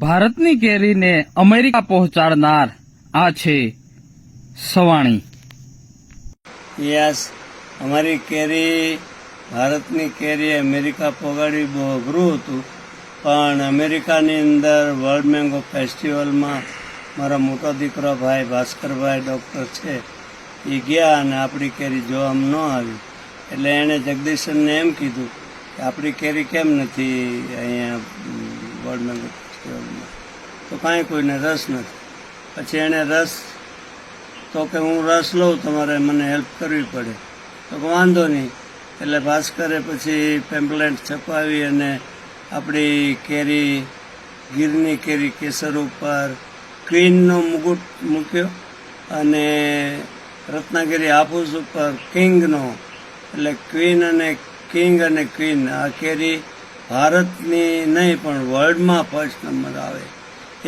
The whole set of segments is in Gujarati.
ભારતની કેરીને અમેરિકા પહોંચાડનાર આ છે સવાણી. યસ, અમારી કેરી, ભારતની કેરી અમેરિકા પહોંચાડવી બહુ અઘરું હતું, પણ અમેરિકાની અંદર વર્લ્ડ મેંગો ફેસ્ટિવલમાં મારા મોટો દીકરો ભાઈ ભાસ્કરભાઈ ડૉક્ટર છે, એ ગયા અને આપણી કેરી જોવામાં ન આવી. એટલે એણે જગદીશનને એમ કીધું કે આપણી કેરી કેમ નથી અહીંયા વર્લ્ડ મેંગો તો કાંઈ કોઈને રસ નથી. પછી એણે રસ, તો કે હું રસ લઉં, તમારે મને હેલ્પ કરવી પડે. તો વાંધો નહીં. એટલે ભાસ્કરે પછી પેમ્પલેટ છપાવી અને આપણી કેરી, ગીરની કેરી કેસર ઉપર ક્વીનનો મુગુટ મૂક્યો અને રત્નાગીરી હાફૂસ ઉપર કિંગનો. એટલે ક્વીન અને કિંગ અને ક્વીન, આ કેરી ભારતની નહીં, પણ વર્લ્ડમાં ફર્સ્ટ નંબર આવે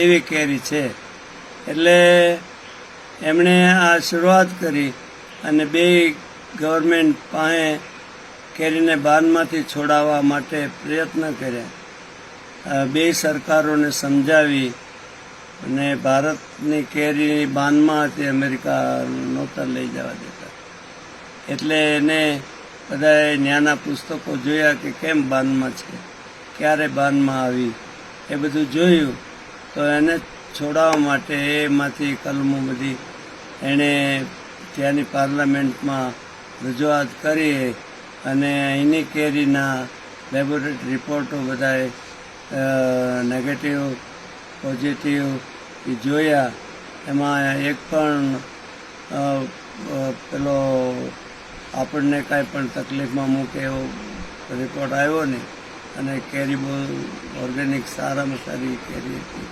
એવી કેરી છે. એટલે એમણે આ શરૂઆત કરી અને બે ગવર્મેન્ટ પાસે કેરીને બારમાંથી છોડાવવા માટે પ્રયત્ન કર્યા. બે સરકારોને સમજાવી અને ભારતની કેરી બાનમાં હતી અમેરિકા નહોતા લઈ જવા દેતા. એટલે એને બધાએ ન્યાના પુસ્તકો જોયા કે કેમ બાંધમાં છે? ક્યારે બાંધમાં આવી? એ બધું જોયું તો એને છોડાવવા માટે એમાંથી કલમો બધી એણે ત્યાંની પાર્લામેન્ટમાં રજૂઆત કરી અને અહીંની કેરીના લેબોરેટરી રિપોર્ટો બધાએ નેગેટિવ પોઝિટિવ એ જોયા. એમાં એક પણ પેલો આપણને કાંઈ પણ તકલીફમાં મૂકે એવો રિપોર્ટ આવ્યો નહીં અને કેરી બહુ ઓર્ગેનિક સારામાં સારી કેરી હતી.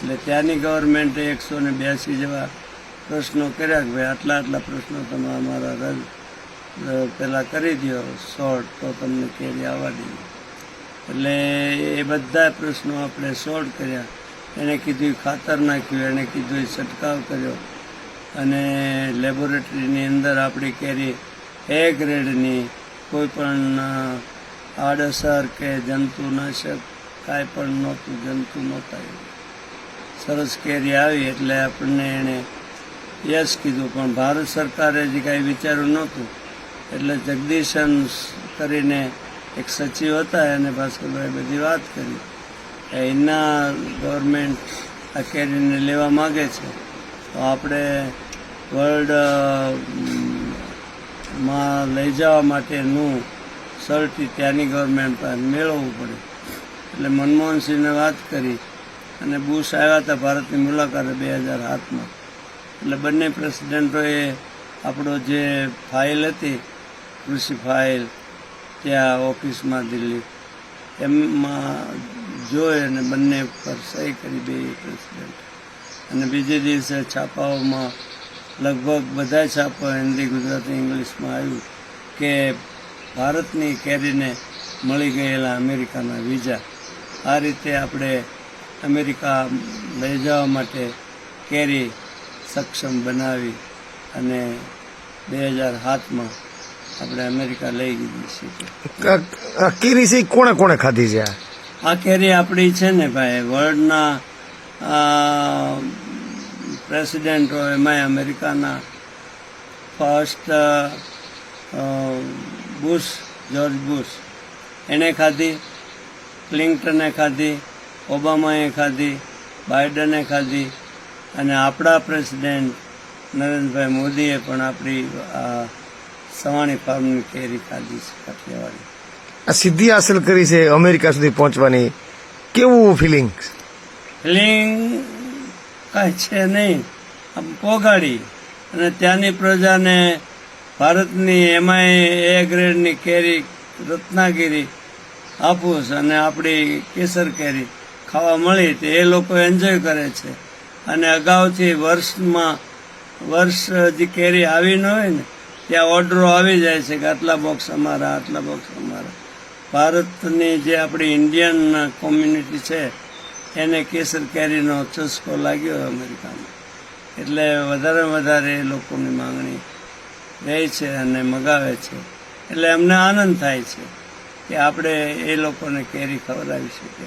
એટલે ત્યાંની ગવર્મેન્ટે એકસો ને બ્યાસી જેવા પ્રશ્નો કર્યા કે ભાઈ આટલા આટલા પ્રશ્નો તમે અમારા રદ પહેલાં કરી દો સોર્ટ તો તમને કેરી આવવા દઈએ. એટલે એ બધા પ્રશ્નો આપણે સોલ્વ કર્યા. એણે કીધું ખાતર નાખ્યું એણે કીધું છંટકાવ કર્યો. અને લેબોરેટરીની અંદર આપણી કેરી એ ગ્રેડની કોઈ પણ અ, આડઅસર કે જંતુનાશક કાંઈ પણ નહોતું જંતુ નહોતા સરસ કેરી આવી એટલે આપણને એણે યસ કીધું પણ ભારત સરકારે જે કાંઈ વિચાર્યું નહોતું. એટલે જગદીશન કરીને એક સચિવ હતા એને ભાસ્કરભાઈ બધી વાત કરી. એના ગવર્મેન્ટ આ કેરીને લેવા માગે છે. તો આપણે વર્લ્ડ લઈ જવા માટેનું સર્ટી ત્યાંની ગવર્મેન્ટ પાસે મેળવવું પડે. એટલે મનમોહનસિંહને વાત કરી અને બુશ આવ્યા હતા ભારતની મુલાકાતે બે હજાર સાતમાં એટલે બંને પ્રેસિડેન્ટોએ આપણો જે ફાઇલ હતી, કૃષિ ફાઇલ, ત્યાં ઓફિસમાં દિલ્હી એમાં જોઈ અને બંને પર સહી કરી બે પ્રેસિડેન્ટ. અને બીજે દિવસે છાપાઓમાં લગભગ બધા છાપા હિન્દી, ગુજરાતી, ઇંગ્લિશમાં આવ્યું. કે ભારતની કેરીને મળી ગયેલા અમેરિકાના વિઝા આ રીતે આપણે અમેરિકા લઈ જવા માટે કેરી સક્ષમ બનાવી અને બે હજાર સાતમાં આપણે અમેરિકા લઈ ગઈ છીએ આ કેરી છે કોણે કોણે ખાધી છે આ? કેરી આપણી છે ને ભાઈ વર્લ્ડના પ્રેસિડેન્ટો એમાંય અમેરિકાના ફર્સ્ટ બુશ જ્યોર્જ બુશ. એણે ખાધી ક્લિન્ટને ખાધી ઓબામાએ ખાધી બાઇડને ખાધી અને આપણા પ્રેસિડેન્ટ નરેન્દ્રભાઈ મોદીએ પણ આપણી આ સવાણી ફાર્મની કેરી ખાધી છે કાઠિયાવાડી. આ સિદ્ધિ હાંસલ કરી છે અમેરિકા સુધી પહોંચવાની. કેવું ફિલિંગ ફિલિંગ કાંઈ છે નહીં. આમ પોગાડી. અને ત્યાંની પ્રજાને ભારતની એમાંય એ ગ્રેડની કેરી રત્નાગીરી હાફૂસ અને આપણી કેસર કેરી ખાવા મળી તો એ લોકો એન્જોય કરે છે. અને અગાઉથી વર્ષમાં, વર્ષ જે કેરી આવી ન હોય ને, ત્યાં ઓર્ડરો આવી જાય છે કે આટલા બોક્સ અમારા, આટલા બોક્સ અમારા. ભારતની જે આપણી ઇન્ડિયન કોમ્યુનિટી છે, એને કેસર કેરીનો ચસ્કો લાગ્યો અમેરિકામાં. એટલે વધારે વધારે એ લોકોની માંગણી રહે છે અને મગાવે છે. એટલે અમને આનંદ થાય છે કે આપણે એ લોકોને કેરી ખવડાવી શકીએ.